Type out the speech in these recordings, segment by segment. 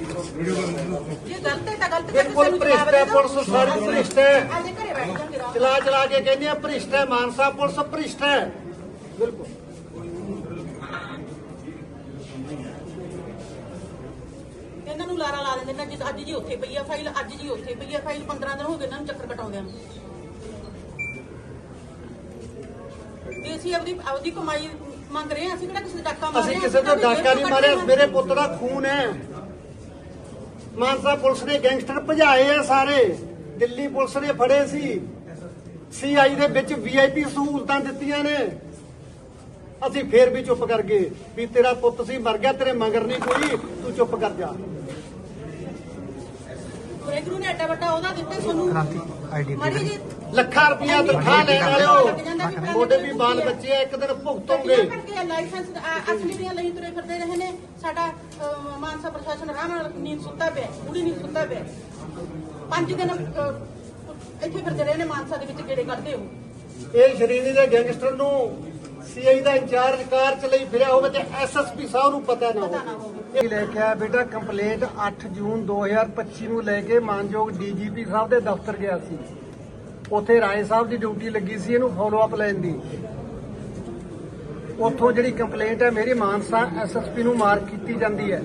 ਜੇ ਗਲਤ ਹੈ ਤਾਂ ਗਲਤ ਬਿਲਕੁਲ ਭ੍ਰਿਸ਼ਟ ਹੈ ਪੁਲਿਸ ਸਾਰੀ ਭ੍ਰਿਸ਼ਟ ਹੈ। ਆਲੇ ਘਰੇ ਬੈਠ ਜਾਂਦੇ ਰਹੋ ਚਲਾ ਚਲਾ ਕੇ ਕਹਿੰਦੇ ਆ ਭ੍ਰਿਸ਼ਟ ਹੈ ਮਾਨਸਾ ਪੁਲਿਸ ਭ੍ਰਿਸ਼ਟ ਹੈ। ਬਿਲਕੁਲ। ਇਹਨਾਂ ਨੂੰ ਲਾਰਾ ਲਾ ਦਿੰਦੇ ਨੇ ਜਿਸ ਅੱਜ ਜੀ ਉੱਥੇ ਪਈ ਆ ਫਾਈਲ ਅੱਜ ਜੀ ਉੱਥੇ ਪਈ ਆ ਫਾਈਲ 15 ਦਿਨ ਹੋ ਗਏ ਇਹਨਾਂ ਨੂੰ ਚੱਕਰ ਕਟਾਉਂਦਿਆਂ ਨੂੰ। ਤੇ ਅਸੀਂ ਆਪਦੀ ਆਪਦੀ ਕਮਾਈ ਮੰਗ ਰਹੇ ਹਾਂ ਅਸੀਂ ਕਿਹੜਾ ਕਿਸੇ ਦਾ ਡਾਕਾ ਮਾਰਿਆ ਅਸੀਂ ਕਿਸੇ ਤੋਂ ਡਾਕਾ ਨਹੀਂ ਮਾਰਿਆ ਮੇਰੇ ਪੁੱਤ ਦਾ ਖੂਨ ਹੈ। ਮਾਨਸਾ ਪੁਲਿਸ ਨੇ ਗੈਂਗਸਟਰ ਭਜਾਏ ਆ ਸਾਰੇ। ਦਿੱਲੀ ਪੁਲਿਸ ਨੇ ਫੜੇ ਸੀ। ਸੀਆਈ ਦੇ ਵਿੱਚ ਵੀਆਈਪੀ ਸਹੂਲਤਾਂ ਦਿੱਤੀਆਂ ਨੇ। ਅਸੀਂ ਫੇਰ ਵੀ ਚੁੱਪ ਕਰ ਗਏ ਵੀ ਤੇਰਾ ਪੁੱਤ ਸੀ ਮਰ ਗਿਆ ਤੇਰੇ ਮਗਰ ਨਹੀਂ ਕੋਈ ਤੂੰ ਚੁੱਪ ਕਰ ਜਾ। ਵਾਹਿਗੁਰੂ ਨੇ ਐਡਾ ਵੱਡਾ ਉਹਦਾ ਦਿੱਤਾ ਸਾਨੂੰ ਆਈਡੀ ਮਾੜੀ ਜੀ ਲੱਖਾਂ ਰੁਪਇਆ ਤਨਖਾਹ ਲੈਣ ਵਾਲਿਓ। ਤੁਹਾਡੇ ਵੀ ਬਾਲ ਬੱਚੇ ਆ ਇੱਕ ਦਿਨ ਭੁਗਤੋਗੇ ਗੱਡੀਆਂ ਕਰਕੇ ਲਾਇਸੈਂਸ ਅ- ਅਸਲੀ ਦੀਆਂ ਲਈ ਤੁਰੇ ਫਿਰਦੇ ਰਹੇ ਨੇ। ਸਾਡਾ ਅ, ਮਾਨਸਾ ਪ੍ਰਸ਼ਾਸਨ ਆਰਾਮ ਨਾਲ ਨੀਂਦ ਸੁੱਤਾ ਪਿਆ ਪੂਰੀ ਨੀਂਦ ਸੁੱਤਾ ਪਿਆ। ਪੰਜ ਦਿਨ ਅ, ਇੱਥੇ ਫਿਰਦੇ ਰਹੇ ਨੇ ਮਾਨਸਾ ਦੇ ਵਿੱਚ ਗੇੜੇ ਕੱਢਦੇ ਹੋ ਇਹ ਸ਼੍ਰੇਣੀ ਦੇ ਗੈਂਗਸਟਰ ਨੂੰ ਸੀਆਈ ਦਾ ਇੰਚਾਰਜ ਕਾਰ ਚ ਲਈ ਫਿਰਿਆ ਹੋਵੇ ਤੇ ਐਸਐਸਪੀ ਸਾਹਿਬ ਨੂੰ ਪਤਾ ਨਾ ਹੋਵੇ। ਲੈ ਕੇ ਆਇਆ ਬੇਟਾ ਕੰਪਲੇਂਟ 8 ਜੂਨ 2025 ਨੂੰ ਲੈ ਕੇ ਮਾਨਯੋਗ ਡੀਜੀਪੀ ਸਾਹਿਬ ਦੇ ਦਫ਼ਤਰ ਗਿਆ ਸੀ। ਉੱਥੇ ਰਾਏ ਸਾਹਿਬ ਦੀ ਡਿਊਟੀ ਲੱਗੀ ਸੀ, ਇਹਨੂੰ ਫਾਲੋ ਅਪ ਲੈਣ ਦੀ। ਉੱਥੋਂ ਜਿਹੜੀ ਕੰਪਲੇਂਟ ਹੈ, ਮੇਰੀ ਮਾਨਸਾ ਐਸਐਸਪੀ ਨੂੰ ਮਾਰਕ ਕੀਤੀ ਜਾਂਦੀ ਹੈ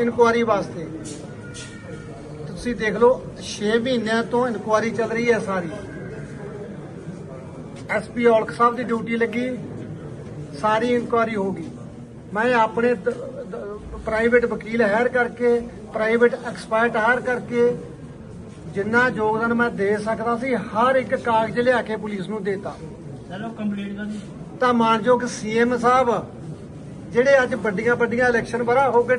ਇਨਕੁਆਰੀ ਵਾਸਤੇ। ਤੁਸੀਂ ਦੇਖ ਲਓ 6 ਮਹੀਨਿਆਂ ਤੋਂ ਇਨਕੁਆਰੀ ਚੱਲ ਰਹੀ ਹੈ ਸਾਰੀ। ਐਸਪੀ ਔਲਖ ਸਾਹਿਬ ਦੀ ਡਿਊਟੀ ਲੱਗੀ, ਸਾਰੀ ਇਨਕੁਆਰੀ ਹੋ ਗਈ। ਮੈਂ ਆਪਣੇ ਪ੍ਰਾਈਵੇਟ ਵਕੀਲ ਹਾਇਰ ਕਰਕੇ ਪ੍ਰਾਈਵੇਟ ਐਕਸਪਰਟ ਹਾਇਰ ਕਰਕੇ ਜਿੰਨਾ ਯੋਗਦਾਨ ਮੈਂ ਦੇ ਸਕਦਾ ਸੀ ਹਰ ਇੱਕ ਕਾਗਜ਼ ਲਿਆ ਕੇ ਪੁਲਿਸ ਨੂੰ ਦੇਤਾ। ਚਲੋ ਕੰਪਲੀਟ ਕਰ ਦੀ? ਤਾਂ ਮਾਨਯੋਗ ਸੀਐਮ ਸਾਹਿਬ ਜਿਹੜੇ ਅੱਜ ਵੱਡੀਆਂ ਵੱਡੀਆਂ ਇਲੈਕਸ਼ਨ ਬਰਾ ਹੋ ਕੇ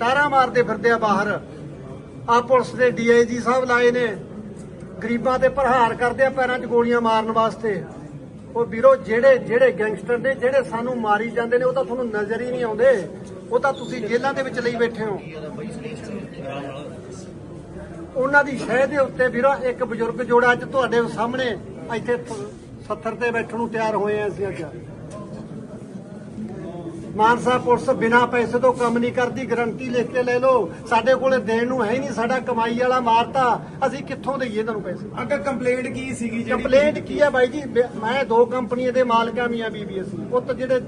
ਟਾਰਾਂ ਮਾਰਦੇ ਫਿਰਦੇ ਆ ਬਾਹਰ। ਆ ਪੁਲਿਸ ਦੇ ਡੀਆਈਜੀ ਸਾਹਿਬ ਲਾਏ ਨੇ। ਗਰੀਬਾਂ ਤੇ ਪ੍ਰਹਾਰ ਕਰਦੇ ਆ ਪੈਰਾਂ 'ਚ ਗੋਲੀਆਂ ਮਾਰਨ ਵਾਸਤੇ। ਉਹ ਵੀਰੋ ਜਿਹੜੇ ਜਿਹੜੇ ਗੈਂਗਸਟਰ ਨੇ ਜਿਹੜੇ ਸਾਨੂੰ ਮਾਰੀ ਜਾਂਦੇ ਨੇ ਉਹ ਤਾਂ ਤੁਹਾਨੂੰ ਨਜ਼ਰ ਹੀ ਨਹੀਂ ਆਉਂਦੇ। ਉਹ ਤਾਂ ਤੁਸੀਂ ਜੇਲ੍ਹਾਂ ਦੇ ਵਿੱਚ ਲਈ ਬੈਠੇ ਹੋ। ਉਹਨਾਂ ਦੀ ਸ਼ਹਿ ਦੇ ਉੱਤੇ ਵੀਰੋ ਇੱਕ ਬਜ਼ੁਰਗ ਜੋੜਾ ਅੱਜ ਤੁਹਾਡੇ ਸਾਹਮਣੇ ਇੱਥੇ ਸੱਥਰ ਤੇ ਬੈਠਣ ਨੂੰ ਤਿਆਰ ਹੋਏ ਆ ਅਸੀਂ ਅੱਜ। ਮਾਨਸਾ ਪੁਲਿਸ ਬਿਨਾਂ ਪੈਸੇ ਤੋਂ ਕੰਮ ਨਹੀਂ ਕਰਦੀ ਗਰੰਟੀ ਲਿਖ ਕੇ ਲੈ ਲਓ। ਸਾਡੇ ਕੋਲੇ ਦੇਣ ਨੂੰ ਹੈ ਨਹੀਂ ਸਾਡਾ ਕਮਾਈ ਵਾਲਾ ਮਾਰਤਾ। ਅਸੀਂ ਕਿੱਥੋਂ ਦੇਈਏ ਤੁਹਾਨੂੰ ਪੈਸੇ? ਅੱਗੇ ਕੰਪਲੇਂਟ ਕੀ ਸੀਗੀ ਜਿਹੜੀ? ਕੰਪਲੇਂਟ ਕੀ ਹੈ ਬਾਈ ਜੀ? ਮੈਂ- ਦੋ ਕੰਪਨੀਆਂ ਦੇ ਮਾਲਕਾਂ ਮੀਆਂ ਬੀਬੀ ਅਸੀਂ। ਪੁੱਤ ਜਿਹੜੇ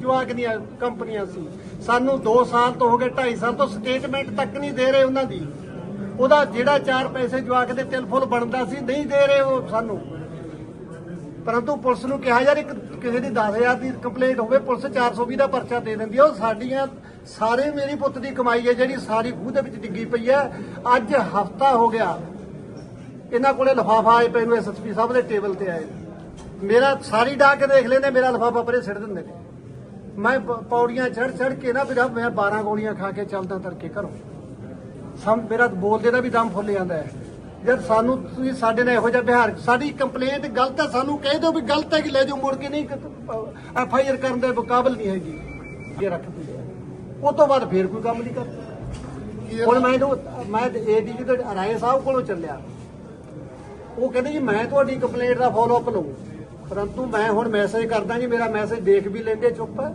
ਜਵਾਕ ਦੀਆਂ ਕੰਪਨੀਆਂ ਸੀ। ਸਾਨੂੰ 2 ਸਾਲ ਤੋਂ ਹੋ ਗਏ 2.5 ਸਾਲ ਤੋਂ ਸਟੇਟਮੈਂਟ ਤੱਕ ਨਹੀਂ ਦੇ ਰਹੇ ਉਹਨਾਂ ਦੀ। ਉਹਦਾ ਜਿਹੜਾ ਚਾਰ ਪੈਸੇ ਜਵਾਕ ਦੇ ਤਿਲ ਫੁੱਲ ਬਣਦਾ ਸੀ, ਨਹੀਂ ਦੇ ਰਹੇ ਉਹ ਸਾਨੂੰ। ਪਰੰਤੂ ਪੁਲਿਸ ਨੂੰ ਕਿਹਾ, ਯਾਰ, ਇੱਕ ਕਿਸੇ ਦੀ 10000 ਦੀ ਕੰਪਲੇਂਟ ਹੋਵੇ, ਪੁਲਿਸ 420 ਦਾ ਪਰਚਾ ਦੇ ਦਿੰਦੀ ਹੈ ਉਹ ਸਾਡੀਆਂ ਸਾਰੇ ਮੇਰੀ ਪੁੱਤ ਦੀ ਕਮਾਈ ਹੈ ਜਿਹੜੀ ਸਾਰੀ ਖੂਹ ਦੇ ਵਿੱਚ ਡਿੱਗੀ ਪਈ ਹੈ ਅੱਜ ਹਫਤਾ ਹੋ ਗਿਆ। ਇਹਨਾਂ ਕੋਲੇ ਲਫਾਫਾ ਆਏ ਪਏ ਨੂੰ ਐਸਐਸਪੀ ਸਾਹਿਬ ਦੇ ਟੇਬਲ ਤੇ ਆਏ। ਮੇਰਾ ਸਾਰੀ ਡਾ ਕੇ ਦੇਖ ਲੈਂਦੇ, ਮੇਰਾ ਲਫਾਫਾ ਪਰੇ ਸਿੱਟ ਦਿੰਦੇ ਨੇ। ਮੈਂ ਪ- ਪੌੜੀਆਂ ਚੜ ਚੜ ਕੇ ਨਾ ਵੀਰਾ ਮੈਂ 12 ਗੋਲੀਆਂ ਖਾ ਕੇ ਚੱਲਦਾ, ਤੜਕੇ ਘਰੋਂ। ਸਮ ਮੇਰਾ ਬੋਲਦੇ ਦਾ ਵੀ ਦਮ ਫੁੱਲ ਜਾਂਦਾ ਹੈ। ਜਦ ਸਾਨੂੰ ਤੁਸੀਂ ਸਾਡੇ ਨਾਲ ਇਹੋ ਜਿਹਾ ਵਿਹਾਰ ਸਾਡੀ ਕੰਪਲੇਂਟ ਗਲਤ ਹੈ ਸਾਨੂੰ ਕਹਿ ਦਿਓ ਵੀ ਗਲਤ ਹੈ ਕਿ ਲੈ ਜਾਓ ਮੁੜ ਕੇ ਨਹੀਂ ਐਫ ਆਈ ਆਰ ਕਰਨ ਦੇ ਮੁਕਾਬਲ ਨਹੀਂ ਹੈਗੀ। ਇਹ ਰੱਖ। ਉਹ ਤੋਂ ਬਾਅਦ ਫੇਰ ਕੋਈ ਕੰਮ ਨਹੀਂ ਕਰਦਾ। ਹੁਣ ਮੈਂ ਮੈਂ ਏਡੀਜੀ ਦੇ ਰਾਏ ਸਾਹਿਬ ਕੋਲੋਂ ਚੱਲਿਆ। ਉਹ ਕਹਿੰਦੇ ਜੀ ਮੈਂ ਤੁਹਾਡੀ ਕੰਪਲੇਂਟ ਦਾ ਫਾਲੋ ਅਪ ਲਵਾਂ ਪਰੰਤੂ ਮੈਂ ਹੁਣ ਮੈਸੇਜ ਕਰਦਾ ਜੀ ਮੇਰਾ ਮੈਸੇਜ ਦੇਖ ਵੀ ਲੈਂਦੇ ਚੁੱਪ ਹੈ।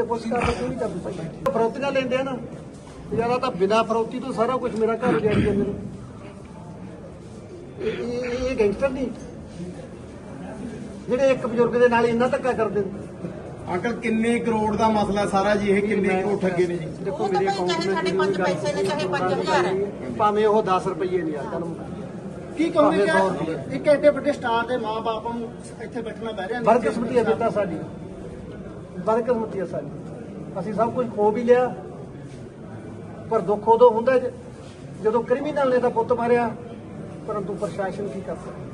ਤੇ ਪੁਲਿਸ ਦਾ ਕਿਉਂ ਨਹੀਂ ਕਰਦੀ ਭਾਈ ਫਰੋਤੀਆਂ ਲੈਂਦੇ ਆ ਨਾ ਯਾਰਾ ਤਾਂ ਬਿਨਾ ਫਰੋਤੀ ਤੋਂ ਸਾਰਾ ਕੁਝ ਮੇਰਾ ਘਰ ਜਾਈ ਜਾਂਦੇ ਨੇ ਇਹ- ਇਹ ਗੈਂਗਸਟਰ ਨਹੀਂ। ਜਿਹੜੇ ਇੱਕ ਬਜ਼ੁਰਗ ਦੇ ਨਾਲ ਇੰਨਾ ਧੱਕਾ ਕਰਦੇ ਨੇ। ਅੰਕਲ ਕਿੰਨੇ ਕਰੋੜ ਦਾ ਮਸਲਾ ਸਾਰਾ ਜੀ ਇਹ ਕਿੰਨੇ ਕਰੋੜ ਠੱਗੇ ਨੇ ਜੀ? ਦੇਖੋ ਮੇਰੇ ਅਕਾਊਂਟ ਚਾਹੇ ਸਾਡੇ ਪੰਜ ਪੈਸੇ ਨੇ ਚਾਹੇ 5000 ਹੈ। ਭਾਵੇਂ ਉਹ 10 ਰੁਪਏ ਨਹੀਂ ਆ ਕੱਲ ਕੀ ਕਹੋਗੇ। ਕਿ ਇੱਕ ਐਡੇ ਵੱਡੇ ਸਟਾਰ ਦੇ ਮਾਪੇ ਨੂੰ ਇੱਥੇ ਬੈਠਣਾ ਪੈ ਰਿਹਾ ਬਰਕਿਸਮਤੀ ਹੈ ਬੇਟਾ ਸਾਡੀ। ਬਰਕਿਸਮਤੀ ਹੈ ਸਾਡੀ। ਅਸੀਂ ਸਭ ਕੁਝ ਖੋ ਵੀ ਲਿਆ ਪਰ ਦੁੱਖ ਉਦੋਂ ਹੁੰਦਾ ਜਦੋਂ ਕ੍ਰਿਮੀਨਲ ਨੇ ਤਾਂ ਪੁੱਤ ਮਾਰਿਆ ਪਰੰਤੂ ਪ੍ਰਸ਼ਾਸਨ ਕੀ ਕਰ ਸਕਦਾ?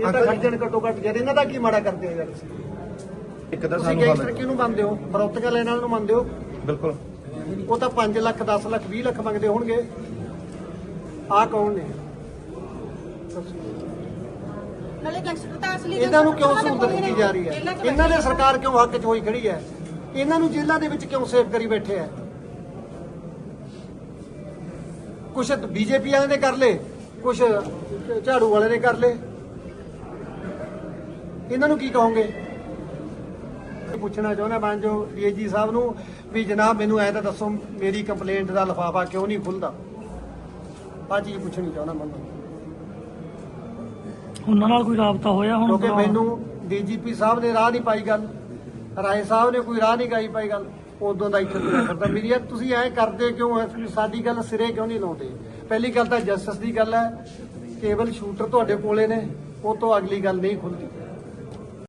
ਇਹ ਤਾਂ ਖੱਜਣ ਘੱਟੋ ਘੱਟ ਯਾਰ ਇਹਨਾਂ ਦਾ ਕੀ ਮਾੜਾ ਕਰਦੇ ਆ ਯਾਰ ਇੱਕ ਤਾਂ ਤੁਸੀਂ ਗੈਂਗਸਟਰ ਕਿਹਨੂੰ ਮੰਨਦੇ ਹੋ? ਫਰੋਤੀਆਂ ਲੈਣ ਵਾਲੇ ਨੂੰ ਮੰਨਦੇ ਹੋ? ਬਿਲਕੁਲ। ਉਹ ਤਾਂ 5 ਲੱਖ 10 ਲੱਖ 20 ਲੱਖ ਮੰਗਦੇ ਹੋਣਗੇ। ਆਹ ਕੌਣ ਨੇ। ਨਾਲੇ ਗੈਂਗਸਟਰ ਤਾਂ ਅਸਲੀ ਇਹਨਾਂ ਨੂੰ ਕਿਉਂ ਸਹੂਲਤ ਦਿੱਤੀ ਜਾ ਰਹੀ ਹੈ? ਇਹਨਾਂ ਦੇ ਸਰਕਾਰ ਕਿਉਂ ਹੱਕ 'ਚ ਹੋਈ ਖੜੀ ਹੈ? ਇਹਨਾਂ ਨੂੰ ਜੇਲ੍ਹਾਂ ਦੇ ਵਿੱਚ ਕਿਉਂ ਸੇਵ ਕਰੀ ਬੈਠੇ ਹੈ? ਕੁਛ ਬੀਜੇਪੀ ਵਾਲਿਆਂ ਨੇ ਕਰ ਲੇ ਕੁਛ ਝਾੜੂ ਵਾਲੇ ਨੇ ਕਰ ਲੇ। ਇਹਨਾਂ ਨੂੰ ਕੀ ਕਹੋਗੇ? ਪੁੱਛਣਾ ਚਾਹੁੰਦਾ ਮੈਂ ਜੋ ਡੀਏਜੀ ਸਾਹਿਬ ਨੂੰ ਵੀ ਜਨਾਬ ਮੈਨੂੰ ਐ ਤਾਂ ਦੱਸੋ ਮੇਰੀ ਕੰਪਲੇਂਟ ਦਾ ਲਫਾਫਾ ਕਿਉਂ ਨਹੀਂ ਖੁੱਲਦਾ? ਆ ਚੀਜ਼ ਪੁੱਛਣੀ ਚਾਹੁੰਦਾ ਮੈਂ ਤੁਹਾਨੂੰ। ਉਹਨਾਂ ਨਾਲ ਕੋਈ ਰਾਬਤਾ ਹੋਇਆ ਹੁਣ ਕਿਉਂਕਿ ਮੈਨੂੰ ਡੀਜੀਪੀ ਸਾਹਿਬ ਨੇ ਰਾਹ ਨਹੀਂ ਪਾਈ ਗੱਲ। ਰਾਏ ਸਾਹਿਬ ਨੇ ਕੋਈ ਰਾਹ ਨਹੀਂ ਗਾਈ ਪਾਈ ਗੱਲ। ਉਦੋਂ ਦਾ ਇੱਥੇ ਤੁਰਿਆ ਫਿਰਦਾ। ਮੇਰੀ ਯਾਰ ਤੁਸੀਂ ਐਂ ਕਰਦੇ ਕਿਉਂ ਐ ਸਾਡੀ ਗੱਲ ਸਿਰੇ ਕਿਉਂ ਨਹੀਂ ਲਾਉਂਦੇ? ਪਹਿਲੀ ਗੱਲ ਤਾਂ ਜਸਟਿਸ ਦੀ ਗੱਲ ਹੈ। ਕੇਵਲ ਸ਼ੂਟਰ ਤੁਹਾਡੇ ਕੋਲੇ ਨੇ। ਉਹ ਤੋਂ ਅਗਲੀ ਗੱਲ ਨਹੀਂ ਖੁੱਲਦੀ।